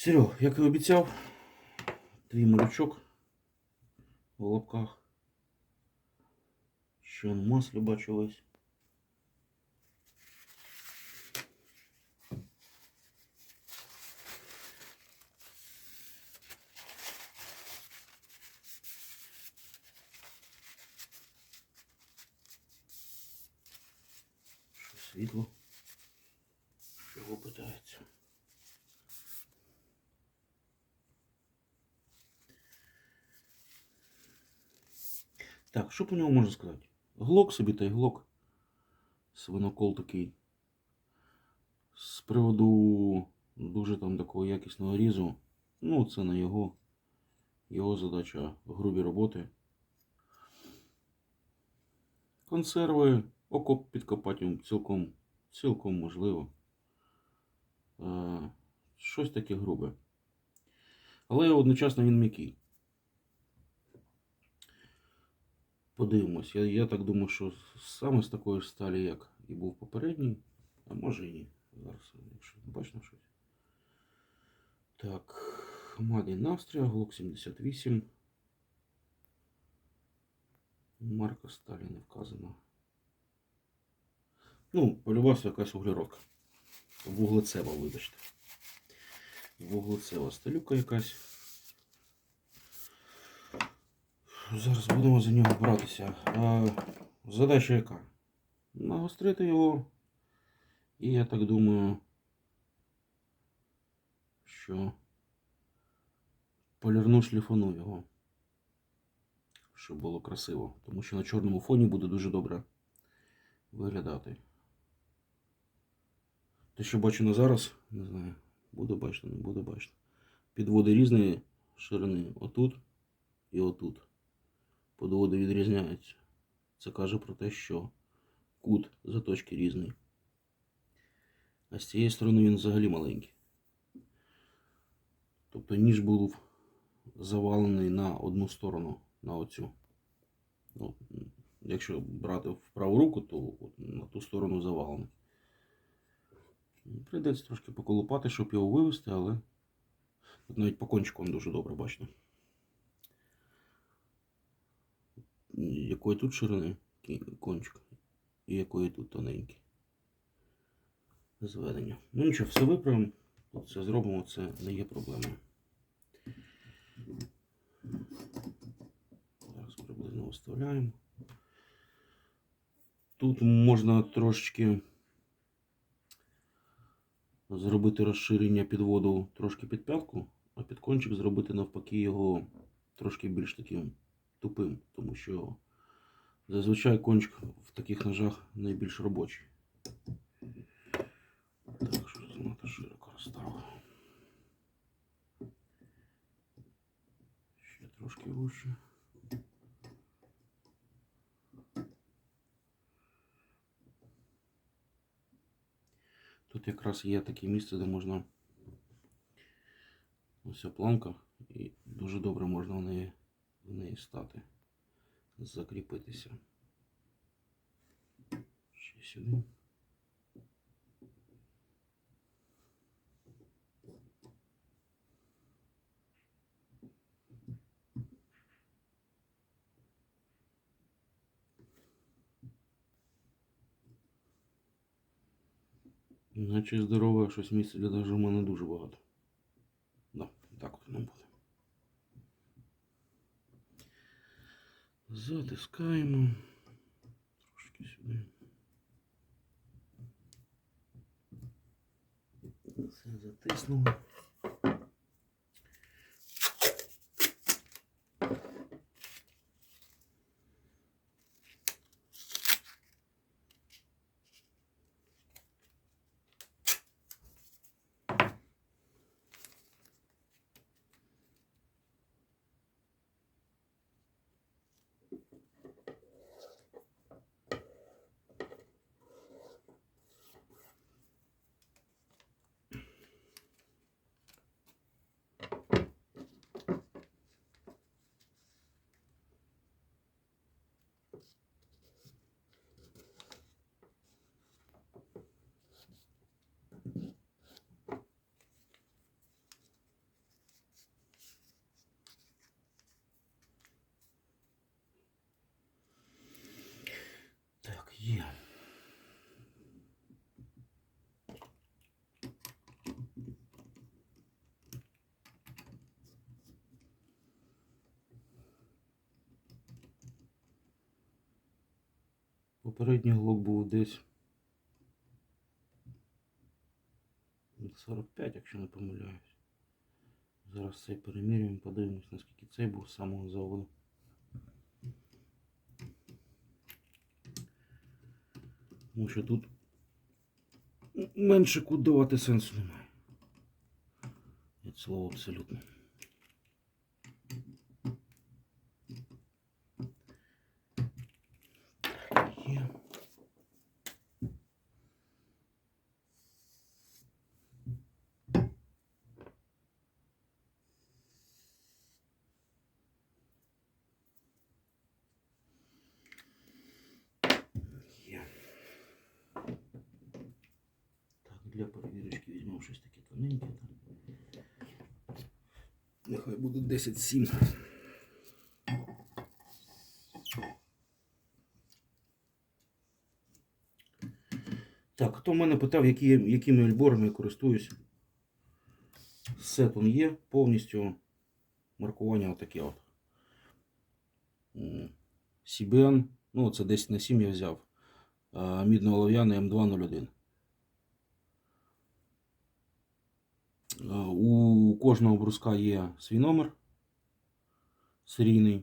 Серег, як і обіцяв, твій малючок в лапках. Ще он маслі бачу весь. Що світло? Чого питається? Так, що по ньому можна сказати? Глок собі та й глок. Свинокол такий. З приводу дуже там такого якісного різу. Ну, це не його. Його задача грубі роботи. Консерви, окоп підкопати цілком, цілком можливо. Е, щось таке грубе. Але одночасно він м'який. Подивимось. Я, я так думаю, що саме з такої ж сталі, як і був попередній, а може і ні. Зараз, якщо бачно щось. Так, Мадін Австрія, Глок 78. Марка сталі не вказана. Ну, полюбався якась углеродка. Вуглецева, вибачте. Вуглецева сталюка якась. Зараз будемо за нього братися. Задача яка? Нагострити його. І я так думаю, що полірну шліфану його. Щоб було красиво. Тому що на чорному фоні буде дуже добре виглядати. Те, що бачу на зараз, не знаю, буде бачно, не буде бачно. Підводи різної ширини. Отут і отут подводи відрізняються. Це каже про те, що кут заточки різний. А з цієї сторони він взагалі маленький. Тобто ніж був завалений на одну сторону, на оцю. Ну, якщо брати в праву руку, то на ту сторону завалений. Прийдеться трошки поколупати, щоб його вивести, але навіть по кончику він дуже добре бачно. Якої тут ширини кончик і якої тут тоненький. Зведення. Ну нічого, все виправимо. Все зробимо, це не є проблемою. Зараз приблизно виставляємо. Тут можна трошечки зробити розширення підводу трошки під п'ятку, а під кончик зробити навпаки його трошки більш таким тупим, тому що зазвичай кончик в таких ножах найбільш робочий. Так, що занадто широко розставив. Ще трошки вище. Тут якраз є таке місце, де можна ось ця планка, і дуже добре можна в неї в неї стати, закріпитися. Ще сюди. Наче здорове, а щось місця для нажима не дуже багато. Да, так от воно буде. Затискаємо. Трошки сюди. Все затиснуло. Попередній глок був десь 45, якщо не помиляюсь. Зараз цей перемірюємо, подивимось, наскільки цей був з самого заводу. Тому що тут менше кут давати сенсу немає. Від слова абсолютно. Є. Є. Так, для перевірочки візьмемо щось таке тоненьке. Там. Нехай буде 10-7. Так, хто мене питав, які, якими альборами я користуюсь? Сетон є повністю маркування отаке от. CBN, ну це 10 на 7 я взяв. Мідно-олов'яний М201. У кожного бруска є свій номер серійний.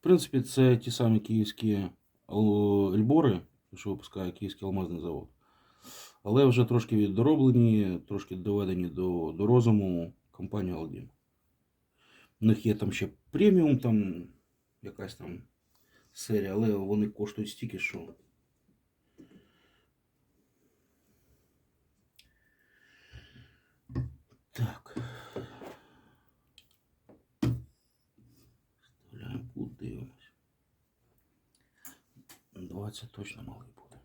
В принципі, це ті самі київські ельбори, що випускає Київський алмазний завод. Але вже трошки віддороблені, трошки доведені до, до розуму компанії Алдін. У них є там ще преміум, там якась там серія, але вони коштують стільки, що. Так. Вставляємо кут, дивимось. 20 точно малий буде.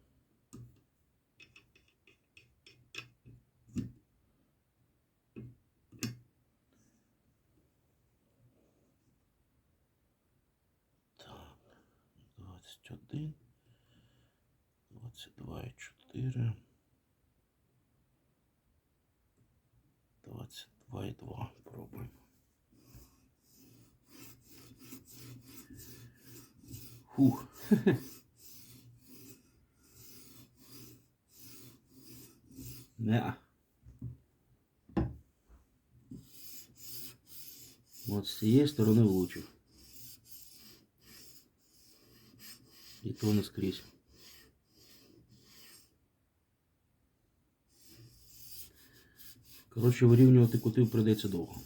Так, 21, 22 і 4, 22 і 2. Пробуємо. Фух. Не. От з цієї сторони влучив. І то не скрізь. Коротше, вирівнювати кутив прийдеться довго.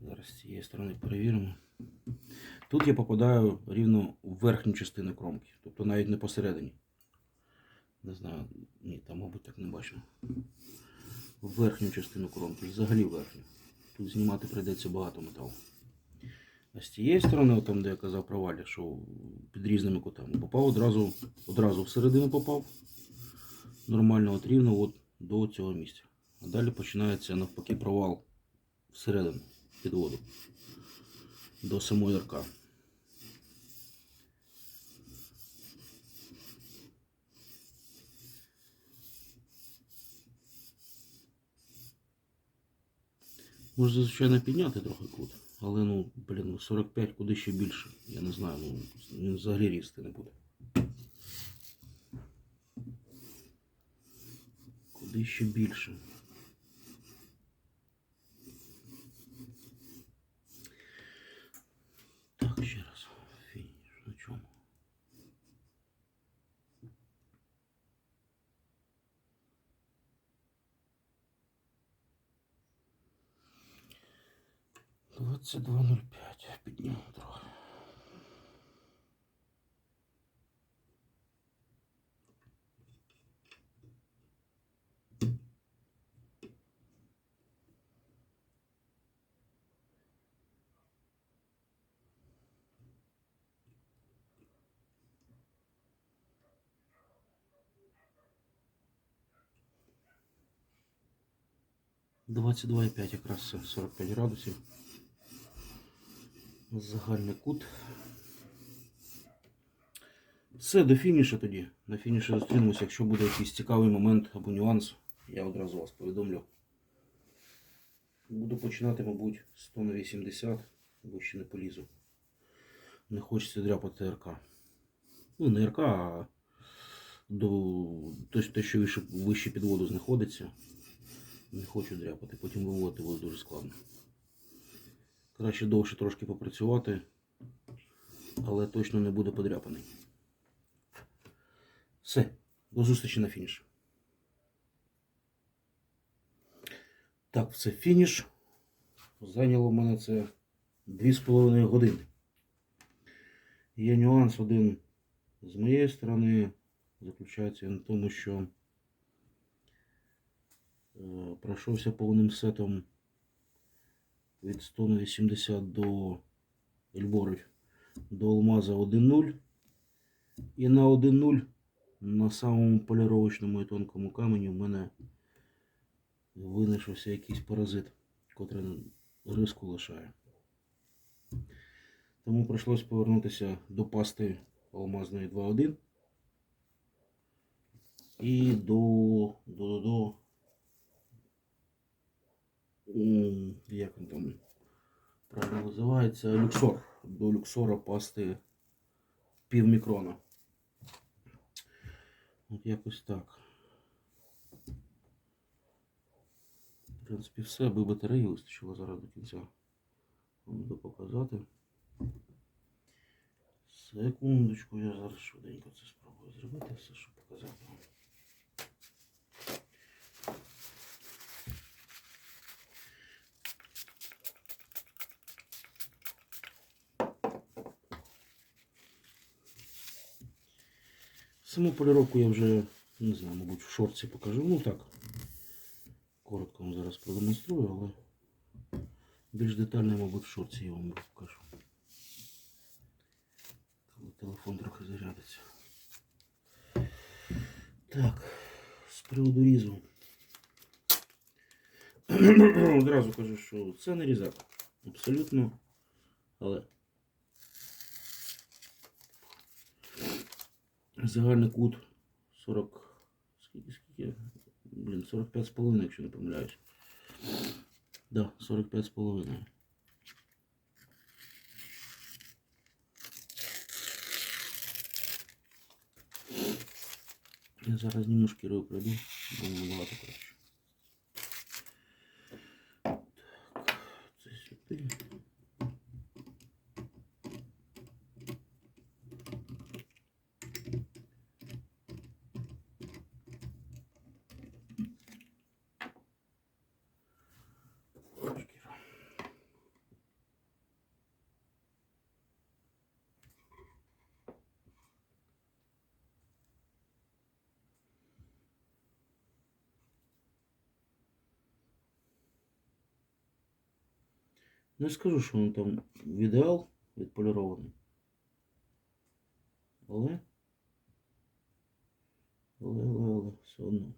Зараз з цієї сторони перевіримо. Тут я попадаю рівно в верхню частину кромки, тобто навіть не посередині. Не знаю, ні, там, мабуть, так не бачно. В верхню частину кромки, взагалі верхню. Тут знімати прийдеться багато металу. А з тієї сторони, там, де я казав про валі, що під різними кутами, попав одразу, одразу всередину попав. Нормально, от рівно от до цього місця. А далі починається навпаки провал всередину під воду. До самої РК. Можна, звичайно, підняти трохи кут. Але ну, блін, ну 45 куди ще більше. Я не знаю, ну він взагалі різти не буде. Куди ще більше. 22.05. Підніму трохи. двадцать два и п'ять окрасы сорок пять градусов Загальний кут. Все, до фінішу тоді. На фініші зустрінемося. Якщо буде якийсь цікавий момент або нюанс, я одразу вас повідомлю. Буду починати, мабуть, з тонна 80, бо ще не полізу. не хочеться дряпати РК. Ну, не РК, а до те, що вище, вище під воду знаходиться. Не хочу дряпати, потім виводити буде дуже складно. Краще довше трошки попрацювати, але точно не буде подряпаний. Все, до зустрічі на фініш. Так, все, фініш. Зайняло в мене це 2,5 години. Є нюанс один з моєї сторони, заключається на тому, що е, пройшовся повним сетом від 180 до Ельборів до Алмаза 1.0. І на 1.0 на самому поліровочному і тонкому камені в мене винайшовся якийсь паразит, котрий риску лишає. Тому прийшлось повернутися до пасти алмазної 2.1 і до, до, до, до м, як він там правильно називається, люксор. До люксора пасти пів мікрона. От якось так. В принципі, все, аби батареї вистачило зараз до кінця. Буду показати. Секундочку, я зараз швиденько це спробую зробити, все, щоб показати вам. Саму поліровку я вже, не знаю, мабуть, в шорці покажу. Ну так, коротко вам зараз продемонструю, але більш детально, мабуть, в шорці я вам покажу. Телефон трохи зарядиться. Так, з приводу різу. Одразу кажу, що це не різак. Абсолютно. Але загальний кут 40. Скільки, скільки? Блін, 45,5, якщо не помиляюсь. Да, 45,5. Я зараз немножко шкірою пройду, бо набагато краще. Так, це сюди. Шкіра. Не скажу, що він там в ідеал відполірований. Але. Але, але, але, все одно.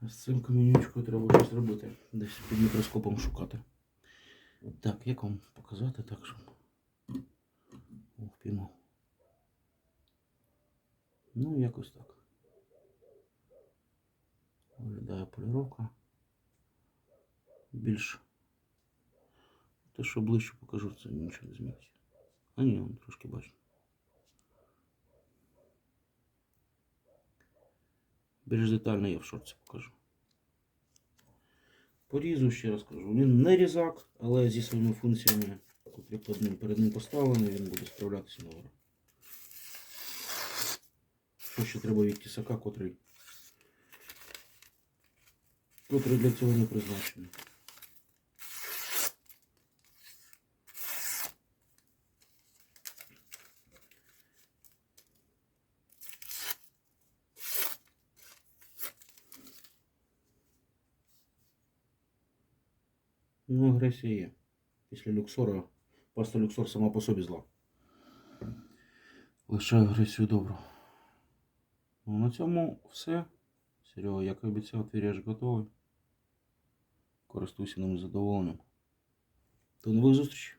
А з цим камінючкою треба щось робити. Десь під мікроскопом шукати. Так, як вам показати так, щоб. О. Ну, якось так. Виглядає поліровка. Більш. Те, що ближче покажу, це нічого не зміниться. А ні, он трошки бачу. Більш детально я в шорці покажу. Порізу, ще раз кажу, він не різак, але зі своїми функціями, котрі перед ним, перед ним поставлені, він буде справлятися на ура. Що ще треба від тісака, котрий, котрий для цього не призначений. Ну, агресія є. Після люксора, паста люксор сама по собі зла. Лише агресію добру. Ну, на цьому все. Серега, як і обіцяв, твій реж готовий. Користуйся ним задоволенням. До нових зустрічей.